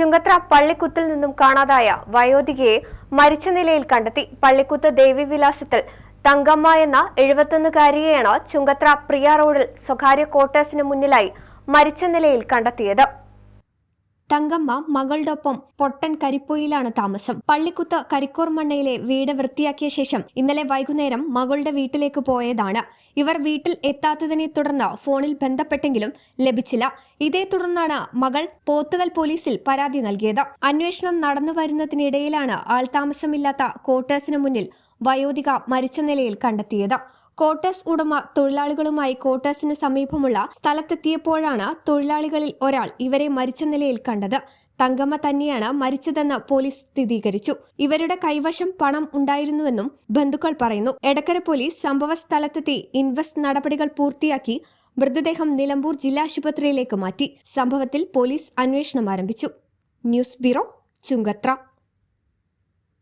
Chungathara പള്ളിക്കുത്തിൽ നിന്നും കാണാതായ വയോധികയെ മരിച്ച നിലയിൽ കണ്ടെത്തി. പള്ളിക്കുത്ത് ദേവിവിലാസത്തിൽ തങ്കമ്മ എന്ന എഴുപത്തൊന്നുകാരിയെയാണ് ചുങ്കത്ര പ്രിയ റോഡിൽ സ്വകാര്യ ക്വാർട്ടേഴ്സിന് മുന്നിലായി മരിച്ച നിലയിൽ കണ്ടെത്തിയത്. തങ്കമ്മ മകളുടൊപ്പം പൊട്ടൻ കരിപ്പൊയിലാണ് താമസം. പള്ളിക്കുത്ത് കരിക്കോർ മണ്ണയിലെ വീട് വൃത്തിയാക്കിയ ശേഷം ഇന്നലെ വൈകുന്നേരം മകളുടെ വീട്ടിലേക്ക് പോയതാണ്. ഇവർ വീട്ടിൽ എത്താത്തതിനെ തുടർന്ന് ഫോണിൽ ബന്ധപ്പെട്ടെങ്കിലും ലഭിച്ചില്ല. ഇതേ തുടർന്നാണ് മകൾ പോത്തുകൽ പോലീസിൽ പരാതി നൽകിയത്. അന്വേഷണം നടന്നു വരുന്നതിനിടയിലാണ് ആൾതാമസമില്ലാത്ത ക്വാർട്ടേഴ്സിന് മുന്നിൽ വയോധിക മരിച്ച നിലയിൽ കണ്ടെത്തിയത്. കോട്ടേഴ്സ് ഉടമ തൊഴിലാളികളുമായി കോട്ടേഴ്സിന് സമീപമുള്ള സ്ഥലത്തെത്തിയപ്പോഴാണ് തൊഴിലാളികളിൽ ഒരാൾ ഇവരെ മരിച്ച നിലയിൽ കണ്ടത്. തങ്കമ്മ തന്നെയാണ് മരിച്ചതെന്ന് പോലീസ് സ്ഥിരീകരിച്ചു. ഇവരുടെ കൈവശം പണം ഉണ്ടായിരുന്നുവെന്നും ബന്ധുക്കൾ പറയുന്നു. എടക്കര പോലീസ് സംഭവ സ്ഥലത്തെത്തി ഇൻവെസ്റ്റ് നടപടികൾ പൂർത്തിയാക്കി മൃതദേഹം നിലമ്പൂർ ജില്ലാ ആശുപത്രിയിലേക്ക് മാറ്റി. സംഭവത്തിൽ പോലീസ് അന്വേഷണം ആരംഭിച്ചു. News bureau Chungathara.